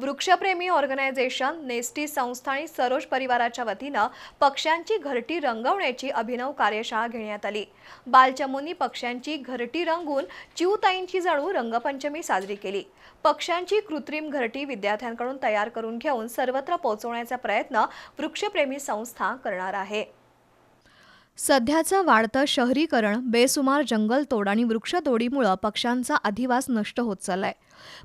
वृक्षप्रेमी organisation नेस्टी संस्था आणि सरोज परिवाराच्या वतीनं पक्ष्यांची घरटी रंगवण्याची अभिनव कार्यशाळा घेण्यात आली. बालचमूंनी पक्ष्यांची घरटी रंगून चिवताईंची जणू रंगपंचमी साजरी केली. पक्ष्यांची कृत्रिम घरटी विद्यार्थ्यांकडून तयार करून घेऊन सर्वत्र पोहोचवण्याचा प्रयत्न वृक्षप्रेमी संस्था करणार आहे. सध्याचं वाढतं शहरीकरण बेसुमार जंगलतोड आणि वृक्षतोडीमुळं पक्ष्यांचा अधिवास नष्ट होत चाललाय.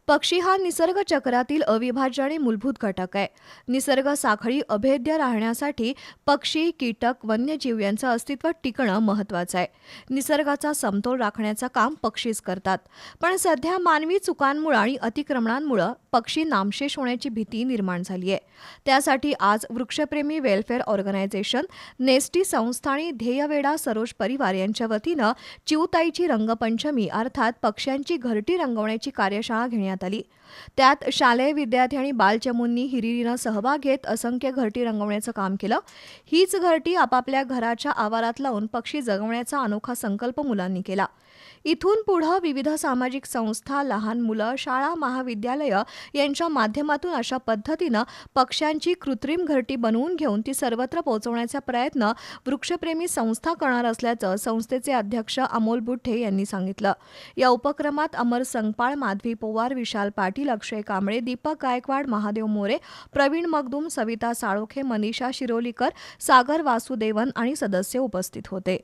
पक्षी हा निसर्ग चक्रातील अविभाज्य आणि मूलभूत घटक आहे. निसर्ग साखळी अभेद्य राहण्यासाठी पक्षी कीटक वन्यजीव यांचं अस्तित्व टिकणं महत्त्वाचं आहे. निसर्गाचा समतोल राखण्याचं काम पक्षीच करतात. पण सध्या मानवी चुकांमुळं आणि अतिक्रमणांमुळं पक्षी नामशेष होण्याची भीती निर्माण झाली आहे. त्यासाठी आज वृक्षप्रेमी वेलफेअर ऑर्गनायझेशन नेस्टी संस्था आणि ध्येयवेडा सरोज परिवार यांच्या वतीनं चिवताईची रंगपंचमी अर्थात पक्ष्यांची घरटी रंगवण्याची कार्यशाळा घेण्यात आली. त्यात शालेय विद्यार्थी आणि बालचमूंनी हिरिरीनं सहभाग घेत असंख्य घरटी रंगवण्याचं काम केलं. हीच घरटी आपापल्या घराच्या आवारात लावून पक्षी जगवण्याचा अनोखा संकल्प मुलांनी केला. इथून पुढं विविध सामाजिक संस्था लहान मुलं शाळा महाविद्यालयं यांच्या माध्यमातून अशा पद्धतीनं पक्ष्यांची कृत्रिम घरटी बनवून घेऊन ती सर्वत्र पोहोचवण्याचा प्रयत्न वृक्षप्रेमी संस्था करणार असल्याचं संस्थेचे अध्यक्ष अमोल बुठे यांनी सांगितलं. या उपक्रमात अमर संगपाळ माधवी पोवार विशाल पाटील अक्षय कांबळे दीपक गायकवाड महादेव मोरे प्रवीण मगदूम सविता साळोखे मनीषा शिरोलीकर सागर वासुदेवन आणि सदस्य उपस्थित होते.